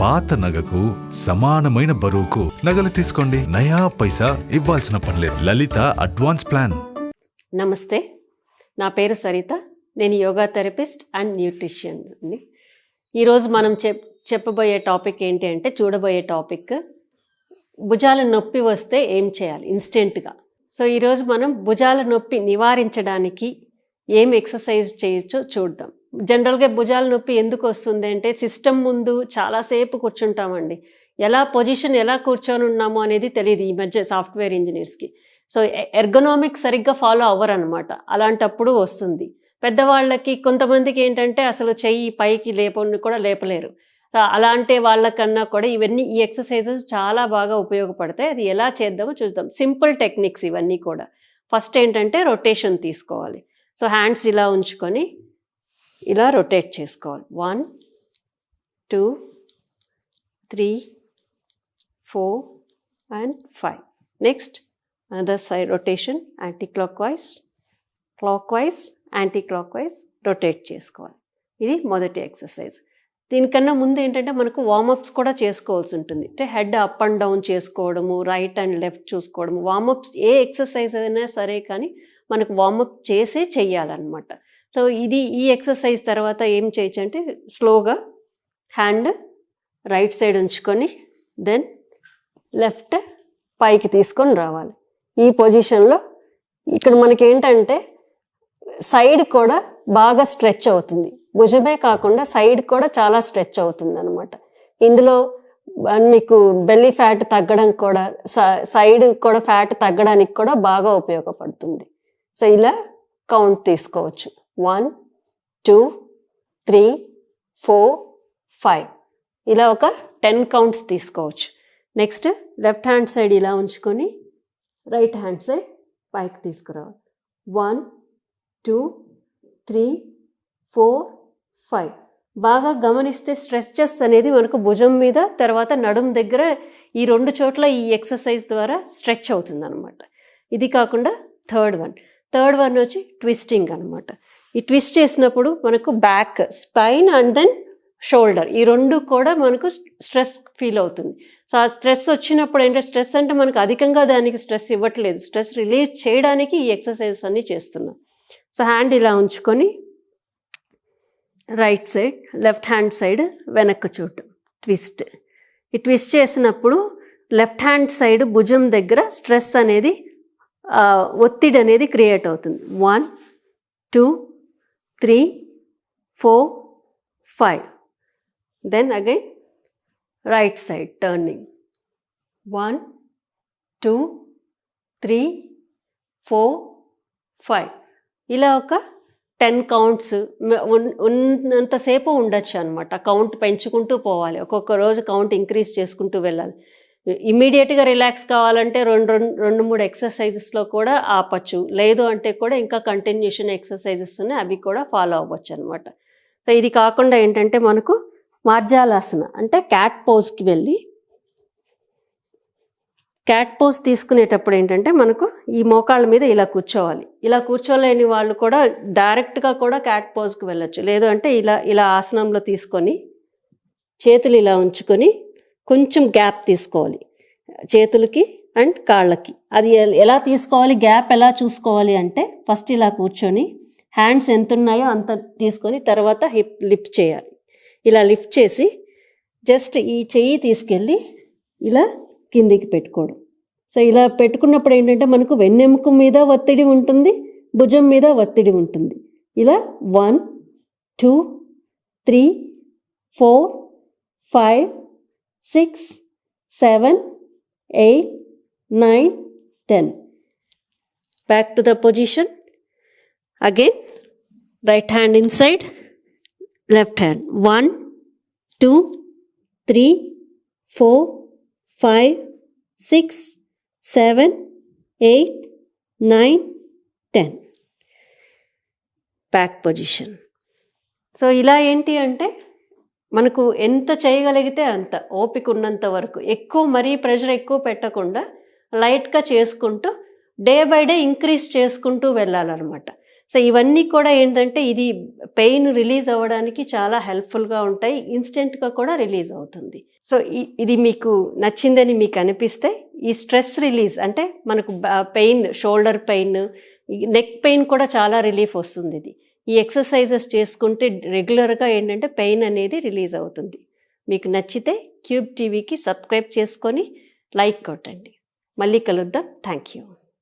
పాత నగకు సమానమైన బరువుకు నగలు తీసుకోండి. నయా పైసా ఇవ్వాల్సిన పనిలేదు లలిత అడ్వాన్స్ ప్లాన్. నమస్తే. నా పేరు సరిత. నేను యోగా థెరపిస్ట్ అండ్ న్యూట్రిషియన్ అండి. ఈరోజు మనం చెప్ చెప్పబోయే టాపిక్ ఏంటి అంటే చూడబోయే టాపిక్ భుజాల నొప్పి వస్తే ఏం చేయాలి? ఇన్స్టెంట్గా. సో ఈరోజు మనం భుజాల నొప్పి నివారించడానికి ఏం ఎక్సర్సైజ్ చేయొచ్చో చూద్దాం. జనరల్గా భుజాల నొప్పి ఎందుకు వస్తుంది అంటే సిస్టమ్ ముందు చాలాసేపు కూర్చుంటామండి. ఎలా పొజిషన్ ఎలా కూర్చొని ఉన్నాము అనేది తెలియదు ఈ మధ్య సాఫ్ట్వేర్ ఇంజనీర్స్కి. సో ఎర్గనామిక్ సరిగ్గా ఫాలో అవ్వరు అనమాట అలాంటప్పుడు వస్తుంది. పెద్దవాళ్ళకి కొంతమందికి ఏంటంటే అసలు చెయ్యి పైకి లేపని కూడా లేపలేరు. సో అలాంటి వాళ్ళకన్నా కూడా ఇవన్నీ ఈ ఎక్సర్సైజెస్ చాలా బాగా ఉపయోగపడతాయి. అది ఎలా చేద్దామో చూద్దాం. సింపుల్ టెక్నిక్స్ ఇవన్నీ కూడా. ఫస్ట్ ఏంటంటే రొటేషన్ తీసుకోవాలి. సో హ్యాండ్స్ ఇలా ఉంచుకొని ఇలా రొటేట్ చేసుకోవాలి. One two three four and five. Next another side rotation anti clockwise clockwise anti clockwise rotate చేసుకోవాలి. ఇది మొదటి ఎక్సర్సైజ్. దీనికన్నా ముందు ఏంటంటే మనకు వార్మప్స్ కూడా చేసుకోవాల్సి ఉంటుంది. అంటే హెడ్ అప్ అండ్ డౌన్ చేసుకోవడము రైట్ అండ్ లెఫ్ట్ చూసుకోవడము. వార్మప్స్ ఏ ఎక్సర్సైజ్ అయినా సరే కానీ మనకు వార్మప్ చేసే చెయ్యాలన్నమాట. సో ఇది ఈ ఎక్సర్సైజ్ తర్వాత ఏం చేయొచ్చు అంటే స్లోగా హ్యాండ్ రైట్ సైడ్ ఉంచుకొని దెన్ లెఫ్ట్ పైకి తీసుకొని రావాలి. ఈ పొజిషన్లో ఇక్కడ మనకి ఏంటంటే సైడ్ కూడా బాగా స్ట్రెచ్ అవుతుంది. భుజమే కాకుండా సైడ్ కూడా చాలా స్ట్రెచ్ అవుతుంది అనమాట ఇందులో మీకు బెల్లీ ఫ్యాట్ తగ్గడం కూడా సైడ్ కూడా ఫ్యాట్ తగ్గడానికి కూడా బాగా ఉపయోగపడుతుంది. సో ఇలా కౌంట్ తీసుకోవచ్చు. One two three four five ఇలా ఒక టెన్ కౌంట్స్ తీసుకోవచ్చు. నెక్స్ట్ లెఫ్ట్ హ్యాండ్ సైడ్ ఇలా ఉంచుకొని రైట్ హ్యాండ్ సైడ్ పైకి తీసుకురావాలి. One two three four five బాగా గమనిస్తే స్ట్రెచెస్ అనేది మనకు భుజం మీద తర్వాత నడుం దగ్గర ఈ రెండు చోట్ల ఈ ఎక్సర్సైజ్ ద్వారా స్ట్రెచ్ అవుతుంది అనమాట ఇది కాకుండా థర్డ్ వన్ థర్డ్ వన్ వచ్చి ట్విస్టింగ్ అనమాట ఈ ట్విస్ట్ చేసినప్పుడు మనకు back spine and then shoulder. ఈ రెండు కూడా మనకు స్ట్రెస్ ఫీల్ అవుతుంది. సో ఆ స్ట్రెస్ వచ్చినప్పుడు ఏంటంటే స్ట్రెస్ అంటే మనకు అధికంగా దానికి స్ట్రెస్ ఇవ్వట్లేదు. స్ట్రెస్ రిలీజ్ చేయడానికి ఈ ఎక్సర్సైజెస్ అన్నీ చేస్తున్నాం. సో హ్యాండ్ ఇలా ఉంచుకొని right side left hand side వెనక్కి చూడటం ట్విస్ట్. ఈ ట్విస్ట్ చేసినప్పుడు లెఫ్ట్ హ్యాండ్ సైడ్ భుజం దగ్గర స్ట్రెస్ అనేది ఒత్తిడి అనేది క్రియేట్ అవుతుంది. One two three four five then again right side turning one two three four five ఇలా ఒక టెన్ కౌంట్స్ ఉన్నంతసేపు ఉండొచ్చు అనమాట కౌంట్ పెంచుకుంటూ పోవాలి. ఒక్కొక్క రోజు కౌంట్ ఇంక్రీజ్ చేసుకుంటూ వెళ్ళాలి. ఇమీడియట్గా రిలాక్స్ కావాలంటే రెండు రెండు రెండు మూడు ఎక్సర్సైజెస్లో కూడా ఆపచ్చు. లేదు అంటే కూడా ఇంకా కంటిన్యూషన్ ఎక్సర్సైజెస్ ఉన్నాయి అవి కూడా ఫాలో అవ్వచ్చు అనమాట సో ఇది కాకుండా ఏంటంటే మనకు మార్జాలాసన అంటే క్యాట్ పోజ్కి వెళ్ళి క్యాట్ పోజ్ తీసుకునేటప్పుడు ఏంటంటే మనకు ఈ మోకాళ్ళ మీద ఇలా కూర్చోవాలి. ఇలా కూర్చోలేని వాళ్ళు కూడా డైరెక్ట్గా కూడా క్యాట్ పోజ్కి వెళ్ళొచ్చు. లేదు అంటే ఇలా ఇలా ఆసనంలో తీసుకొని చేతులు ఇలా ఉంచుకొని కొంచెం గ్యాప్ తీసుకోవాలి. చేతులకి అండ్ కాళ్ళకి. అది ఎలా తీసుకోవాలి? గ్యాప్ ఎలా చూసుకోవాలి అంటే ఫస్ట్ ఇలా కూర్చొని హ్యాండ్స్ ఎంత ఉన్నాయో అంత తీసుకొని తర్వాత హిప్ లిఫ్ట్ చేయాలి. ఇలా లిఫ్ట్ చేసి జస్ట్ ఈ చెయ్యి తీసుకెళ్ళి ఇలా కిందికి పెట్టుకోవడం. సో ఇలా పెట్టుకున్నప్పుడు ఏంటంటే మనకు వెన్నెముక మీద ఒత్తిడి ఉంటుంది భుజం మీద ఒత్తిడి ఉంటుంది. ఇలా one two three four five six seven eight nine ten back to the position again right hand inside left hand one two three four five six seven eight nine ten back position so ఇలా ఏంటి అంటే మనకు ఎంత చేయగలిగితే అంత ఓపిక ఉన్నంత వరకు. ఎక్కువ మరీ ప్రెషర్ ఎక్కువ పెట్టకుండా లైట్గా చేసుకుంటూ డే బై డే ఇంక్రీజ్ చేసుకుంటూ వెళ్ళాలన్నమాట. సో ఇవన్నీ కూడా ఏంటంటే ఇది పెయిన్ రిలీజ్ అవ్వడానికి చాలా హెల్ప్ఫుల్గా ఉంటాయి. ఇన్స్టెంట్గా కూడా రిలీజ్ అవుతుంది. సో ఇది మీకు నచ్చిందని మీకు అనిపిస్తే ఈ స్ట్రెస్ రిలీజ్ అంటే మనకు pain shoulder pain neck pain కూడా చాలా రిలీఫ్ వస్తుంది ఇది. ఈ ఎక్సర్సైజెస్ చేసుకుంటే రెగ్యులర్గా ఏంటంటే పెయిన్ అనేది రిలీజ్ అవుతుంది. మీకు నచ్చితే క్యూబ్ టీవీకి సబ్స్క్రైబ్ చేసుకొని లైక్ కొట్టండి. మళ్ళీ కలుద్దాం. Thank you